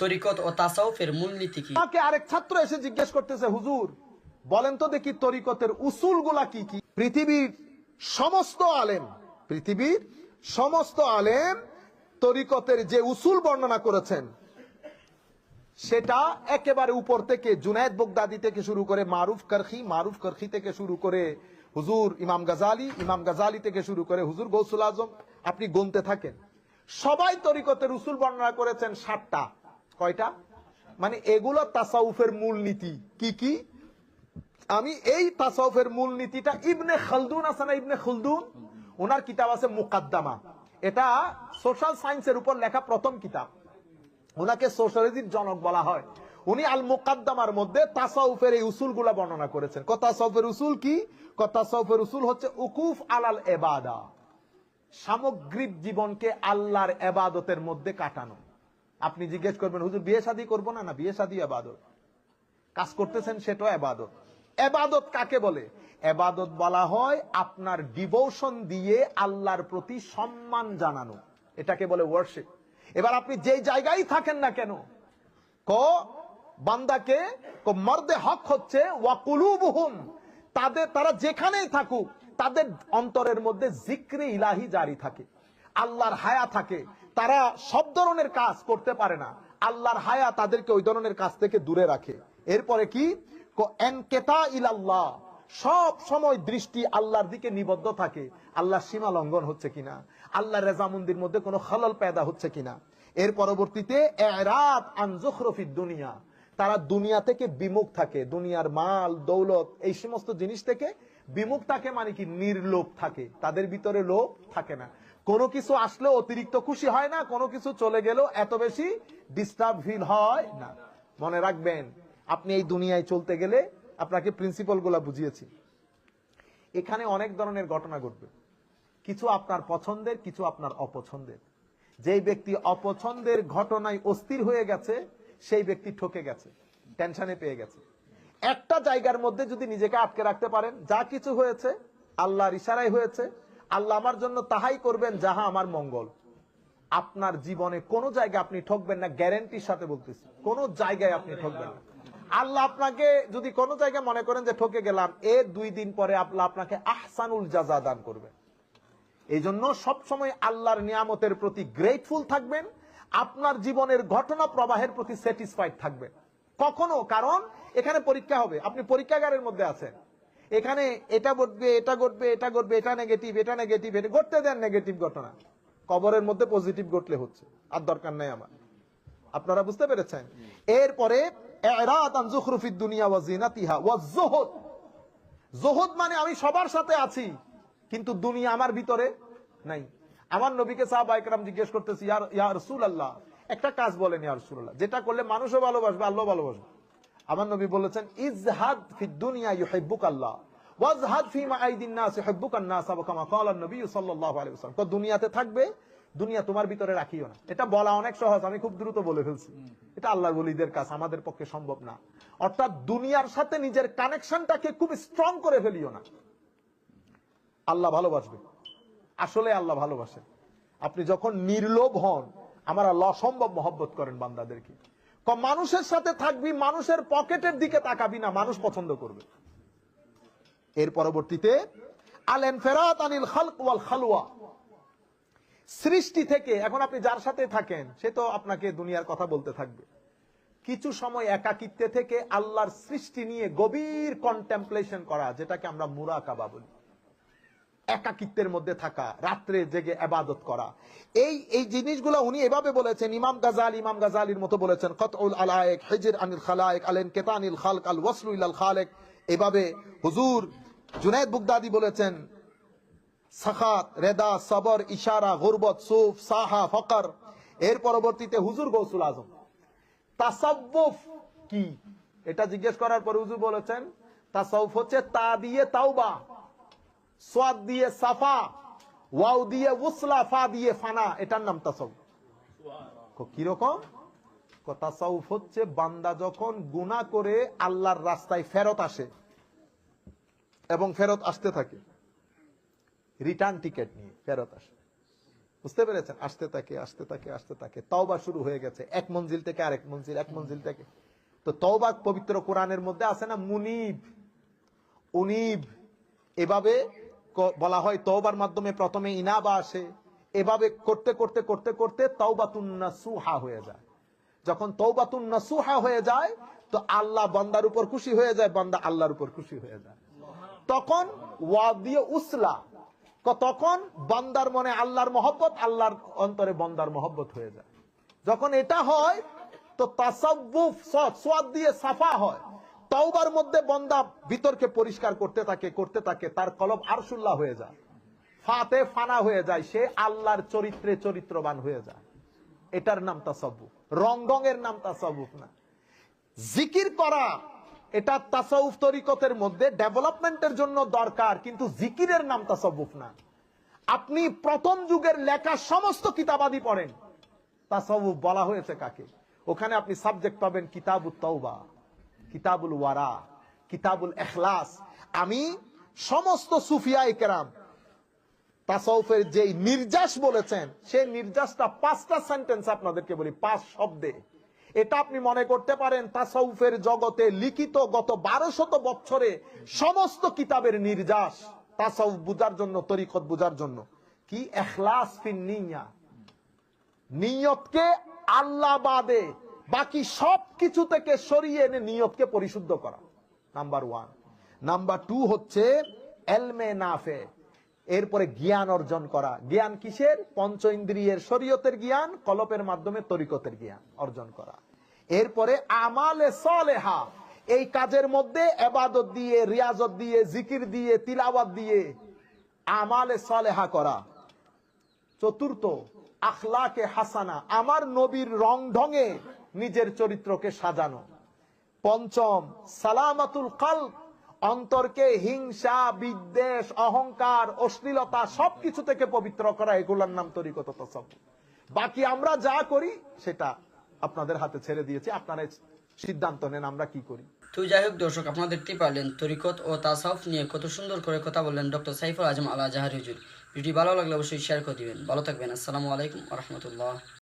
তরিকত ও তাসাউফের মূলনীতি কি? আমাকে আরেক ছাত্র এসে জিজ্ঞেস করতেছে, হুজুর, বলেন তো দেখি তরিকতের উসুলগুলা কি কি? পৃথিবীর সমস্ত আলেম, পৃথিবীর সমস্ত আলেম তরিকতের যে উসুল বর্ণনা করেছেন, সেটা একেবারে উপর থেকে, জুনায়দ বগদাদি থেকে শুরু করে, মারুফ করখি মারুফ করখি থেকে শুরু করে, হুজুর ইমাম গাজালি ইমাম গাজালি থেকে শুরু করে, হুজুর গৌসুল আজম, আপনি গুনতে থাকেন। সবাই তরিকতের উসুল বর্ণনা করেছেন ষাটটা কয়টা? মানে এগুলো তাসাউফের মূলনীতি। কি কি? আমি এই তাসাউফের মূলনীতিটা ইবনে খালদুন আছে না ইবনে খালদুন? ওনার কিতাব আছে মুকাদ্দামা। এটা সোশ্যাল সায়েন্সের উপর লেখা প্রথম কিতাব। ওনাকে সোশ্যালিজির জনক বলা হয়। উনি আল মুকাদ্দামার মধ্যে তাসাউফের এই উসুলগুলা বর্ণনা করেছেন। ক তাসাউফের উসুল কি? ক তাসাউফের উসুল হচ্ছে উকুফ আলাল এবাদা। সামগ্রিক জীবনকে আল্লাহর এবাদতের মধ্যে কাটানো। আপনি জিজ্ঞেস করবেন, হুজুর, বিয়ে শাদী করব না? না, বিয়ে শাদী এবাদত কাজ করতেছেন, সেটাও এবাদত এবাদত কাকে বলে? এবাদত বলা হয় আপনার ডিভোশন দিয়ে আল্লাহর প্রতি সম্মান জানানো। এটাকে বলে ওয়ার্শিপ এবার আপনি যেই জায়গায় থাকেন না কেন, ক, বান্দাকে মর্দে হক হচ্ছে ওয়াকুলুবহুম তাদের, তারা যেখানেই থাকুক, তাদের অন্তরের মধ্যে জিক্রে ইলাহি জারি থাকে। আল্লাহর হায়া থাকে, তারা সব ধরনের কাজ করতে পারে না। আল্লাহর হায়া তাদেরকে ওই ধরনের কাজ থেকে দূরে রাখে। এরপরে কি? সব সময় দৃষ্টি আল্লাহর দিকে নিবদ্ধ থাকে। আল্লাহর সীমা লঙ্ঘন হচ্ছে কিনা? আল্লাহর রেজামন্দির মধ্যে কোনো খলল পেদা হচ্ছে কিনা? এর পরবর্তীতে দুনিয়া, তারা দুনিয়া থেকে বিমুখ থাকে। দুনিয়ার মাল, দৌলত, এই সমস্ত জিনিস থেকে বিমুখ থাকে মানে কি? নির্লোভ থাকে। তাদের ভিতরে লোভ থাকে না। কোনো কিছু আসলে অতিরিক্ত খুশি হয় না, কোনো কিছু চলে গেলেও এত বেশি ডিস্টার্ব ফিল হয় না। মনে রাখবেন, আপনি এই দুনিয়ায় চলতে গেলে আপনাকে প্রিন্সিপালগুলা বুঝিয়েছি। এখানে অনেক ধরনের ঘটনা ঘটবে। কিছু আপনার পছন্দের, কিছু আপনার অপছন্দের। যেই ব্যক্তি অপছন্দের ঘটনায় অস্থির হয়ে গেছে, সেই ব্যক্তি ঠকে গেছে টেনশনে পেয়ে গেছে। একটা জায়গার মধ্যে যদি নিজেকে আটকে রাখতে পারেন, যা কিছু হয়েছে, আল্লাহর ইশারায় হয়েছে আল্লাহ আমার জন্য তাহাই করবেন, যাহা আমার মঙ্গল। আপনার জীবনে কোনো জায়গায় আপনি ঠকবেন না, গ্যারেন্টির সাথে বলতেছি। কোন জায়গায় আপনি ঠকবেন না। আল্লাহ আপনাকে যদি কোন জায়গায় মনে করেন যে ঠকে গেলাম এর দুই দিন পরে আল্লাহ আপনাকে আহসানুল জাজা দান করবেন এই জন্য সবসময় আল্লাহর নিয়ামতের প্রতি গ্রেটফুল থাকবেন, আপনার জীবনের ঘটনা প্রবাহের প্রতি স্যাটিসফাইড থাকবেন। কখনো, কারণ এখানে পরীক্ষা হবে। আপনি পরীক্ষাগারের মধ্যে আছেন। এখানে এটা ঘটবে এটা ঘটবে এটা ঘটবে, এটা নেগেটিভ এটা নেগেটিভ এটা ঘটতে দেন নেগেটিভ ঘটনা। কবরের মধ্যে পজিটিভ ঘটলে হচ্ছে, আর দরকার নাই আমার। আপনারা বুঝতে পেরেছেন? এরপরে মানে আমি সবার সাথে আছি, কিন্তু দুনিয়া আমার ভিতরে নাই। আমার নবীকে সাহাবা একরাম জিজ্ঞেস করতেছি ইয়ার ইয়া রাসূলুল্লাহ। একটা কাজ বলেন, ইয়া রাসূলুল্লাহ। যেটা করলে মানুষও ভালোবাসবে আল্লাহ ভালোবাসবে। আমার নবী বলেছেন, ইজহাদ ফি দুনিয়া ইউহিব্বুক আল্লাহ ওয়াজহাদ ফি মা আইদিন নাস ইউহিব্বুকান নাস ওয়া কামা ক্বালা নবী সাল্লাল্লাহু আলাইহি ওয়াসাল্লাম। তো দুনিয়াতে থাকবে, দুনিয়া তোমার ভিতরে রাখিও না। এটা বলা অনেক সহজ, আমি খুব দ্রুত বলে ফেলছি। এটা আল্লাহর ওলিদের কাজ, আমাদের পক্ষে সম্ভব না। অর্থাৎ দুনিয়ার সাথে নিজের কানেকশনটাকে খুব স্ট্রং করে ফেলিও না। আল্লাহ ভালোবাসবে। আসলে আল্লাহ ভালোবাসে। আপনি যখন নির্লোভ হন, আমার আল্লাহ অসম্ভব মহব্বত করেন বান্দাদেরকে। মানুষের সাথে থাকবি, মানুষের পকেটের দিকে তাকাবি না, মানুষ পছন্দ করবে। এর পরবর্তীতে, আলেন ফেরাত আনিল খালক ওয়াল খালওয়া। সৃষ্টি থেকে, এখন আপনি যার সাথে থাকেন, সে তো আপনাকে দুনিয়ার কথা বলতে থাকবে। কিছু সময় একাকিত্বে থেকে আল্লাহর সৃষ্টি নিয়ে গভীর কন্টেম্পলেশন করা, যেটাকে আমরা মুরাকাবা বলি। একাকিত্বের মধ্যে থাকা, রাত্রে জেগে আবাদত করা। এই এই জিনিসগুলো উনি এভাবে বলেছেন, ইমাম গাজাল, ইমাম গাজালির মতো বলেছেন, কতউল আলায়েক, হেজির আনিল খালায়েক, আলেন কেতানিল খালক, আল ওয়াসলু ইলাল খালেক। এভাবে হুজুর জুনায়দ বুগদাদি বলেছেন, সাখাত, রেদা, সবর, ইশারা, গুরবত, সুফ, সাহা, ফকর। এর পরবর্তীতে হুজুর গৌসুল আজম। তাসাব্বুফ কি? এটা জিজ্ঞেস করার পর হুজুর বলেছেন, তাসাউফ হচ্ছে তা দিয়ে তাওবা। সোয়াদ দিয়ে সাফা, ওয়াও দিয়ে উসলা, ফা দিয়ে ফানা, এটার নাম তাসাউফ। কীরকম তাসাউফ হচ্ছে বান্দা যখন গুনাহ করে আল্লাহর রাস্তায় ফেরত আসে এবং ফেরত আসতে থাকে রিটার্ন টিকেট নিয়ে ফেরত আসে। বুঝতে পেরেছেন? আসতে থাকে আসতে থাকে আসতে থাকে। তওবা শুরু হয়ে গেছে। এক মঞ্জিল থেকে আরেক মঞ্জিল, এক মঞ্জিল থেকে। তো তওবা পবিত্র কোরআনের মধ্যে আছে না, মুনিব। উনিব। এভাবে বলা হয় তওবার মাধ্যমে প্রথমে ইনাবা আসে। এভাবে করতে করতে করতে করতে তওবাতুন নাসুহা হয়ে যায়। যখন তৌবাতুন নাসুহা হয়ে যায়, তো আল্লাহ বান্দার উপর খুশি হয়ে যায়, বান্দা আল্লাহর উপর খুশি হয়ে যায়। তখন ওয়াদিয়ে উসলা তখন বান্দার মনে আল্লাহর মহব্বত, আল্লাহর অন্তরে বান্দার মহব্বত হয়ে যায়। যখন এটা হয়, তো তাসাব্বুফ সৎ সোয়াদ দিয়ে সাফা হয়। তওবার মধ্যে বন্দা ভিতরকে পরিষ্কার করতে থাকে করতে থাকে, তার কলব আরশুল্লাহ হয়ে যায়। ফাতে ফানা হয়ে যায়, সে আল্লাহর চরিত্রে চরিত্রবান হয়ে যায়। এটার নাম তাসাব্বুফ রঙ্গের নাম তাসাব্বুফ না। জিকির করা, এটা তাসাউফ তরিকতের মধ্যে ডেভেলপমেন্টের জন্য দরকার, কিন্তু জিকিরের নাম তাসাব্বুফ না। আপনি প্রথম যুগের লেখা সমস্ত কিতাবাদি পড়েন। তাসাউফ বলা হয়েছে কাকে? ওখানে আপনি সাবজেক্ট পাবেন কিতাবুত তওবা। কিতাবুল ওয়ারা, কিতাবুল এখলাস। আমি সমস্ত সুফিয়া কেরাম তাসাউফের যে নির্যাস বলেছেন, সেই নির্যাসটা পাঁচটা সেন্টেন্স আপনাদেরকে বলি, পাঁচ শব্দে। এটা আপনি মনে করতে পারেন, তাসাউফের জগতে লিখিত গত বারো শত বছরে সমস্ত কিতাবের নির্যাস তাসাউফ বুঝার জন্য তরিকত বুঝার জন্য। কি? এখলাস ফিন নিয়া নিয়তকে আল্লাহ বাদে বাকি সব কিছু থেকে সরিয়ে এনে নিয়তকে পরিশুদ্ধ করা। নাম্বার ওয়ান নাম্বার টু হচ্ছে এলমে নাফে, এরপরে জ্ঞান অর্জন করা। জ্ঞান কিসের? পঞ্চ ইন্দ্রিয়ের শরীয়তের জ্ঞান, কলপের মাধ্যমে তরিকতের জ্ঞান অর্জন করা। এরপরে আমালে সলেহা, এই কাজের মধ্যে এবাদত দিয়ে, রিয়াজত দিয়ে, জিকির দিয়ে, তিলাওয়াত দিয়ে আমালে সলেহা করা। চতুর্থ, আখলাকে হাসানা, আমার নবীর রং ঢঙে নিজের চরিত্রকে সাজানো। পঞ্চম, সালামাতুল কাল অন্তরকে হিংসা, বিদ্বেষ, অহংকার, অশ্লীলতা সবকিছু থেকে পবিত্র করা, এগুলার নাম তরিকত। বাকি আমরা যা করি, সেটা আপনাদের হাতে ছেড়ে দিয়েছি, আপনারা সিদ্ধান্ত নেন আমরা কি করি। তো যাই হোক দর্শক আপনারা দেখতেই পারলেন? তরিকত ও তাসাউফ নিয়ে কত সুন্দর করে কথা বললেন ডক্টর সাইফুল আজম আলা জাহার হুজুর। ভিডিও ভালো লাগলে অবশ্যই শেয়ার করে দিবেন। ভালো থাকবেন। আসসালামু আলাইকুম রহমতুল্লাহ।